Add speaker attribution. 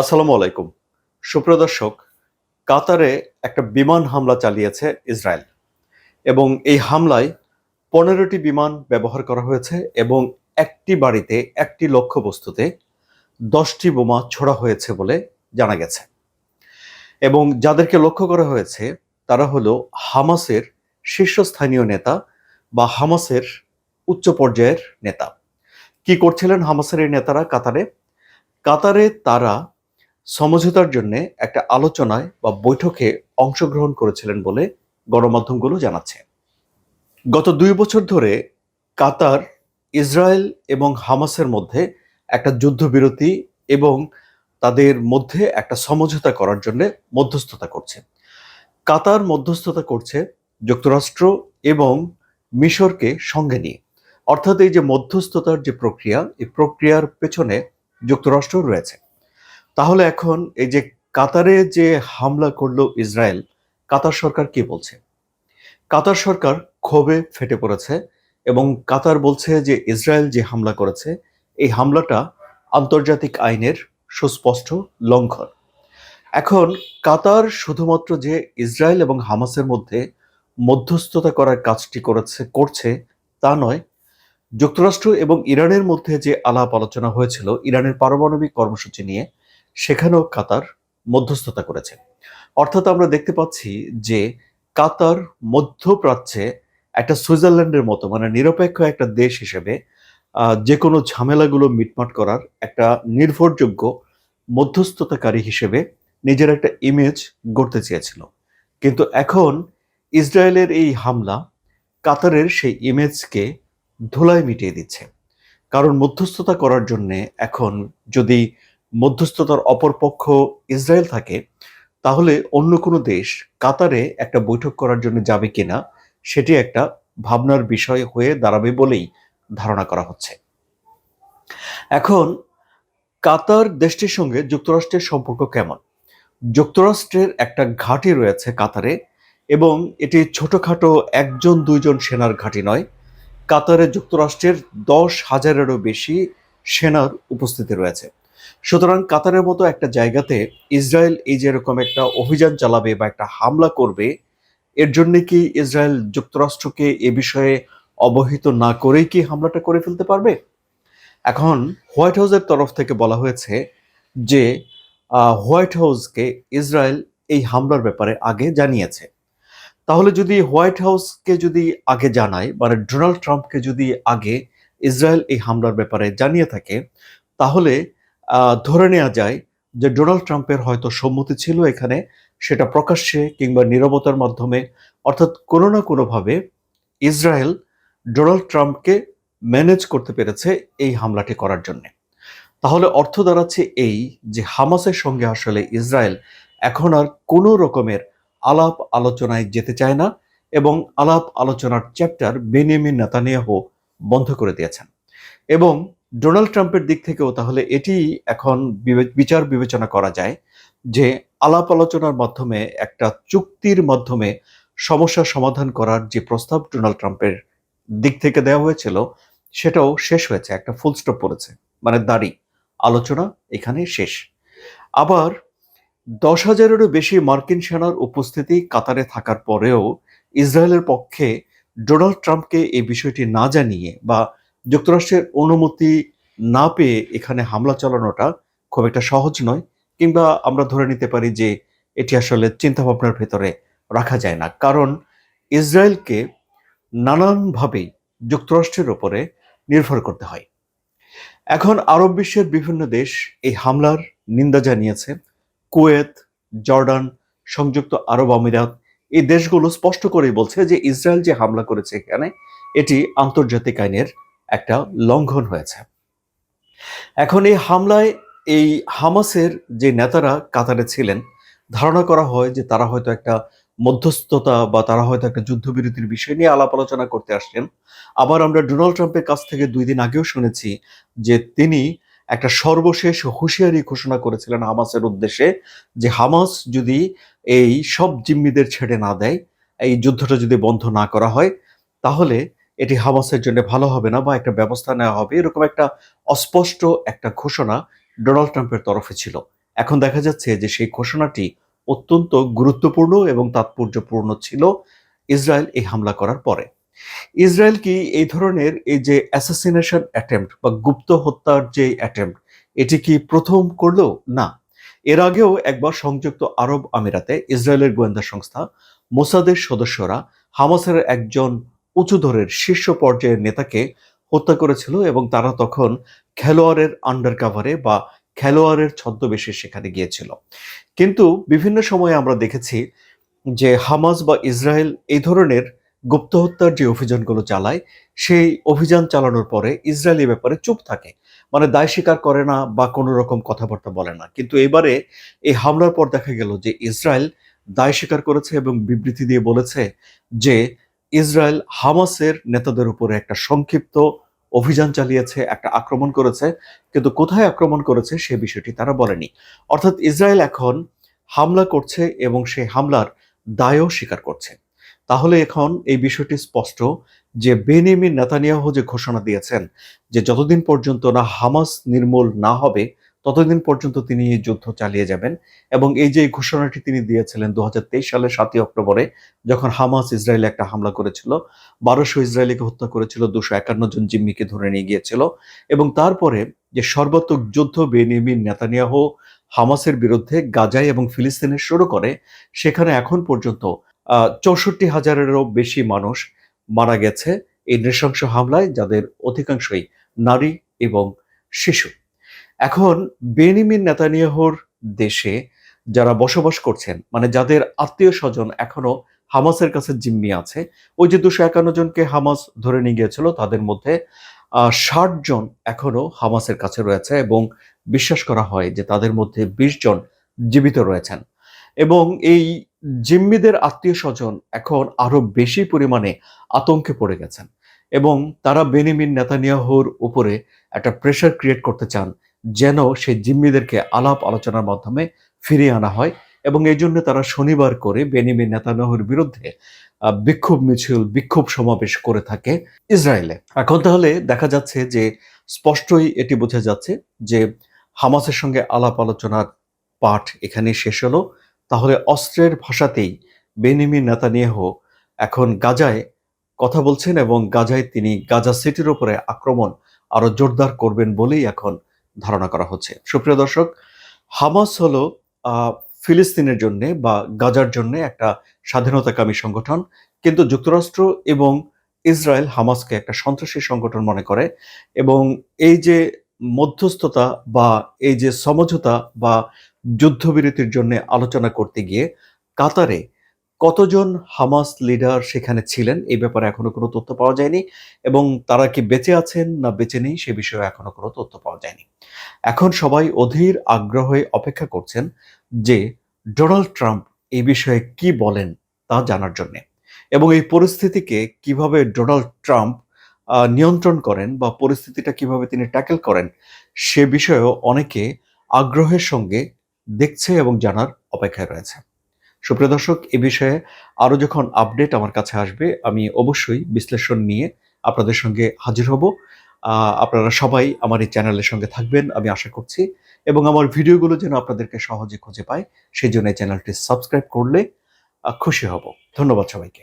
Speaker 1: আসসালামু আলাইকুম। সুপ্রদর্শক কাতারে একটা বিমান হামলা চালিয়েছে ইসরায়েল এবং এই হামলায় পনেরোটি বিমান ব্যবহার করা হয়েছে এবং একটি বাড়িতে একটি লক্ষ্যবস্তুতে দশটি বোমা ছোড়া হয়েছে বলে জানা গেছে। এবং যাদেরকে লক্ষ্য করা হয়েছে, তারা হলো হামাসের শীর্ষস্থানীয় নেতা বা হামাসের উচ্চ পর্যায়ের নেতা। কি করছিলেন হামাসের এই নেতারা কাতারে? কাতারে তারা সমঝোতার জন্য একটা আলোচনায় বা বৈঠকে অংশগ্রহণ করেছিলেন বলে গণমাধ্যমগুলো জানাচ্ছে। গত দুই বছর ধরে কাতার, ইসরায়েল এবং হামাসের মধ্যে একটা যুদ্ধবিরতি এবং তাদের মধ্যে একটা সমঝোতা করার জন্য মধ্যস্থতা করছে। কাতার মধ্যস্থতা করছে যুক্তরাষ্ট্র এবং মিশরকে সঙ্গে নিয়ে। অর্থাৎ এই যে মধ্যস্থতার যে প্রক্রিয়া, এই প্রক্রিয়ার পেছনে যুক্তরাষ্ট্র রয়েছে। তাহলে এখন এই যে কাতারে যে হামলা করল ইসরায়েল, কাতার সরকার কি বলছে? কাতার সরকার ক্ষোভে ফেটে পড়েছে এবং কাতার বলছে যে ইসরায়েল যে হামলা করেছে, এই হামলাটা আন্তর্জাতিক আইনের সুস্পষ্ট লঙ্ঘন। এখন কাতার শুধুমাত্র যে ইসরায়েল এবং হামাসের মধ্যে মধ্যস্থতা করার কাজটি করেছে, করছে তা নয়, যুক্তরাষ্ট্র এবং ইরানের মধ্যে যে আলাপ আলোচনা হয়েছিল, ইরানের পারমাণবিক কর্মসূচি নিয়ে সেখানেও কাতার মধ্যস্থতা করেছে। অর্থাৎ আমরা দেখতে পাচ্ছি যে কাতার মধ্যপ্রাচ্যে একটা সুইজারল্যান্ডের মতো মানে নিরপেক্ষ একটা দেশ হিসেবে যে কোনো ঝামেলাগুলো মিটমাট করার একটা নির্ভরযোগ্য মধ্যস্থতাকারী হিসেবে নিজের একটা ইমেজ গড়তে চেয়েছিল। কিন্তু এখন ইসরায়েলের এই হামলা কাতারের সেই ইমেজকে ধুলায় মিটিয়ে দিচ্ছে। কারণ মধ্যস্থতা করার জন্যে এখন যদি মধ্যস্থতার অপরপক্ষ ইসরায়েল থাকে, তাহলে অন্য কোনো দেশ কাতারে একটা বৈঠক করার জন্য যাবে কিনা, সেটি একটা ভাবনার বিষয় হয়ে দাঁড়াবে বলেই ধারণা করা হচ্ছে। এখন, কাতার দেশটির সঙ্গে যুক্তরাষ্ট্রের সম্পর্ক কেমন? যুক্তরাষ্ট্রের একটা ঘাঁটি রয়েছে কাতারে এবং এটি ছোটখাটো একজন, দুইজন সেনার ঘাঁটি নয়। কাতারে যুক্তরাষ্ট্রের দশ হাজারেরও বেশি সেনার উপস্থিতি রয়েছে। সুতরাং কাতারের মতো একটা জায়গাতে ইসরায়েল এই যে এরকম একটা অভিযান চালাবে বা একটা হামলা করবে, এর জন্য কি ইসরায়েল যুক্তরাষ্ট্রকে এ বিষয়ে অবহিত না করেই কি হামলাটা করে ফেলতে পারবে? এখন হোয়াইট হাউসের তরফ থেকে বলা হয়েছে যে হোয়াইট হাউসকে ইসরায়েল এই হামলার ব্যাপারে আগে জানিয়েছে। তাহলে যদি হোয়াইট হাউসকে যদি আগে জানায় মানে ডোনাল্ড ট্রাম্পকে যদি আগে ইসরায়েল এই হামলার ব্যাপারে জানিয়ে থাকে, তাহলে ধরে নেওয়া যায় যে ডোনাল্ড ট্রাম্পের হয়তো সম্মতি ছিল এখানে, সেটা প্রকাশ্যে কিংবা নীরবতার মাধ্যমে। অর্থাৎ কোনো না কোনোভাবে ইসরায়েল ডোনাল্ড ট্রাম্পকে ম্যানেজ করতে পেরেছে এই হামলাটি করার জন্য। তাহলে অর্থ দাঁড়াচ্ছে এই যে হামাসের সঙ্গে আসলে ইসরায়েল এখন আর কোনো রকমের আলাপ আলোচনায় যেতে চায় না এবং আলাপ আলোচনার চ্যাপ্টার বেনিয়ামিন নেতানিয়াহু বন্ধ করে দিয়েছেন। এবং ডোনাল্ড ট্রাম্পের দিক থেকেও তাহলে এটি এখন বিচার বিবেচনা করা যায় যে আলাপ আলোচনার মাধ্যমে একটা চুক্তির মাধ্যমে সমস্যার সমাধান করার যে প্রস্তাব ডোনাল্ড ট্রাম্পের দিক থেকে দেওয়া হয়েছিল, সেটাও শেষ হয়েছে, একটা ফুল স্টপ পড়েছে। মানে দাড়ি, আলোচনা এখানে শেষ। আবার দশ হাজারেরও বেশি মার্কিন সেনার উপস্থিতি কাতারে থাকার পরেও ইসরায়েলের পক্ষে ডোনাল্ড ট্রাম্পকে এই বিষয়টি না জানিয়ে বা যুক্তরাষ্ট্রের অনুমতি না পেয়ে এখানে হামলা চালানোটা খুব একটা সহজ নয়, কিংবা আমরা ধরে নিতে পারি যে এটি আসলে চিন্তাভাবনার ভেতরে রাখা যায় না। কারণ ইসরায়েলকে নানানভাবেই যুক্তরাষ্ট্রের ওপরে নির্ভর করতে হয়। এখন আরব বিশ্বের বিভিন্ন দেশ এই হামলার নিন্দা জানিয়েছে। কুয়েত, জর্ডান, সংযুক্ত আরব আমিরাত এই দেশগুলো স্পষ্ট করেই বলছে যে ইসরায়েল যে হামলা করেছে এখানে, এটি আন্তর্জাতিক আইনের একটা লঙ্ঘন হয়েছে। এখন এই হামলায় এই হামাসের যে নেতারা কাতারে ছিলেন, ধারণা করা হয় যে তারা হয়তো একটা মধ্যস্থতা বা তারা হয়তো একটা যুদ্ধবিরতির বিষয় নিয়ে আলাপ আলোচনা করতে আসছেন। আবার আমরা ডোনাল্ড ট্রাম্পের কাছ থেকে দুই দিন আগেও শুনেছি যে তিনি একটা সর্বশেষ হুঁশিয়ারি ঘোষণা করেছিলেন হামাসের উদ্দেশ্যে যে হামাস যদি এই সব জিম্মিদের ছেড়ে না দেয়, এই যুদ্ধটা যদি বন্ধ না করা হয়, তাহলে এটি হামাসের জন্য ভালো হবে না বা একটা ব্যবস্থা নেওয়া হবে, এরকম একটা অস্পষ্ট একটা ঘোষণা ডোনাল্ড ট্রাম্পের তরফে ছিল। এখন দেখা যাচ্ছে যে সেই ঘোষণাটি অত্যন্ত গুরুত্বপূর্ণ এবং তাৎপর্যপূর্ণ ছিল ইসরায়েল এই হামলা করার পরে। ইসরায়েল কি এই ধরনের এই যে অ্যাসাসিনেশন অ্যাটেম্প্ট বা গুপ্ত হত্যার যে অ্যাটেম্প্ট এটি কি প্রথম করল? না। এর আগেও একবার সংযুক্ত আরব আমিরাতে ইসরায়েলের গোয়েন্দা সংস্থা মোসাদের সদস্যরা হামাসের একজন উঁচুধরের শীর্ষ পর্যায়ের নেতাকে হত্যা করেছিল এবং তারা তখন খেলোয়াড়ের আন্ডার কাভারে বা খেলোয়াড়ের ছদ্মবেশে সেখানে গিয়েছিল। কিন্তু বিভিন্ন সময়ে আমরা দেখেছি যে হামাস বা ইসরায়েল এই ধরনের গুপ্ত হত্যার যে অভিযানগুলো চালায়, সেই অভিযান চালানোর পরে ইসরায়েল ব্যাপারে চুপ থাকে। মানে দায় স্বীকার করে না বা কোনো রকম কথাবার্তা বলে না। কিন্তু এবারে এই হামলার পর দেখা গেল যে ইসরায়েল দায় স্বীকার করেছে এবং বিবৃতি দিয়ে বলেছে যে ইসরায়েল হামাসের নেতাদের উপরে একটা সংক্ষিপ্ত অভিযান চালিয়েছে, একটা আক্রমণ করেছে। কিন্তু কোথায় আক্রমণ করেছে সে বিষয়টি তারা বলেনি। অর্থাৎ ইসরায়েল এখন হামলা করছে এবং সেই হামলার দায়ও স্বীকার করছে। তাহলে এখন এই বিষয়টি স্পষ্ট যে বেনিয়ামিন নেতানিয়াহু যে ঘোষণা দিয়েছেন যে যতদিন পর্যন্ত না হামাস নির্মূল না হবে ততদিন পর্যন্ত তিনি এই যুদ্ধ চালিয়ে যাবেন এবং এই যে ঘোষণাটি তিনি দিয়েছিলেন দু হাজার তেইশ সালের সাতই অক্টোবরে, যখন হামাস ইসরায়েলে একটা হামলা করেছিল, বারোশো ইসরায়েলিকে হত্যা করেছিল, দুশো একান্ন জন জিম্মিকে ধরে নিয়ে গিয়েছিল এবং তারপরে যে সর্বাত্মক যুদ্ধ বেনিয়ামিন নেতানিয়াহ হামাসের বিরুদ্ধে গাজায় এবং ফিলিস্তিনে শুরু করে, সেখানে এখন পর্যন্ত চৌষট্টি হাজারেরও বেশি মানুষ মারা গেছে এই নৃশংস হামলায়, যাদের অধিকাংশই নারী এবং শিশু। এখন বেনিমিন নেতানিয়াহুর দেশে যারা বসবাস করছেন মানে যাদের আত্মীয় স্বজন এখনও হামাসের কাছে জিম্মি আছে, ওই যে দুশো একান্ন জনকে হামাস ধরে নিয়ে গিয়েছিল, তাদের মধ্যে ষাট জন এখনও হামাসের কাছে রয়েছে এবং বিশ্বাস করা হয় যে তাদের মধ্যে বিশ জন জীবিত রয়েছেন। এবং এই জিম্মিদের আত্মীয় স্বজন এখন আরও বেশি পরিমাণে আতঙ্কে পড়ে গেছেন। এবং তারা বেনিমিন নেতানিয়াহুর উপরে একটা প্রেশার ক্রিয়েট করতে চান যেন সেই জিম্মিদেরকে আলাপ আলোচনার মাধ্যমে ফিরিয়ে আনা হয় এবং এই জন্য তারা শনিবার করে বেনিমিন নেতানিয়াহুর বিরুদ্ধে বিক্ষোভ মিছিল, বিক্ষোভ সমাবেশ করে থাকে ইসরায়েলে। এখন তাহলে দেখা যাচ্ছে যে স্পষ্টই এটি বোঝা যাচ্ছে যে হামাসের সঙ্গে আলাপ আলোচনার পাঠ এখানে শেষ হলো। তাহলে অস্ত্রের ভাষাতেই বেনিমি নেতানিয়াহু এখন গাজায় কথা বলছেন এবং গাজায় তিনি গাজা সিটির উপরে আক্রমণ আরও জোরদার করবেন বলেই এখন ধারণা করা হচ্ছে। সুপ্রিয় দর্শক, হামাস হলো ফিলিস্তিনের জন্য বা গাজার জন্য একটা স্বাধীনতাকামী সংগঠন। কিন্তু যুক্তরাষ্ট্র এবং ইসরায়েল হামাসকে একটা সন্ত্রাসী সংগঠন মনে করে এবং এই যে মধ্যস্থতা বা এই যে সমঝোতা বা যুদ্ধবিরতির জন্য আলোচনা করতে গিয়ে কাতারে কতজন হামাস লিডার সেখানে ছিলেন? এই ব্যাপারে এখনও কোনো তথ্য পাওয়া যায়নি। এবং তারা কি বেঁচে আছেন না বেঁচে নেই সে বিষয়ে এখনও কোনো তথ্য পাওয়া যায়নি। এখন সবাই অধীর আগ্রহে অপেক্ষা করছেন যে ডোনাল্ড ট্রাম্প এই বিষয়ে কি বলেন তা জানার জন্য। এবং এই পরিস্থিতিকে কীভাবে ডোনাল্ড ট্রাম্প নিয়ন্ত্রণ করেন বা পরিস্থিতিটা কীভাবে তিনি ট্যাকেল করেন, সে বিষয়েও অনেকে আগ্রহের সঙ্গে দেখছে এবং জানার অপেক্ষায় রয়েছে। সুপ্রিয় দর্শক, এ বিষয়ে আরও যখন আপডেট আমার কাছে আসবে, আমি অবশ্যই বিশ্লেষণ নিয়ে আপনাদের সঙ্গে হাজির হব। আপনারা সবাই আমার এই চ্যানেলের সঙ্গে থাকবেন, আমি আশা করছি। এবং আমার ভিডিওগুলো যেন আপনাদেরকে সহজে খুঁজে পায়, সেই জন্য এই চ্যানেলটি সাবস্ক্রাইব করলে খুশি হব। ধন্যবাদ সবাইকে।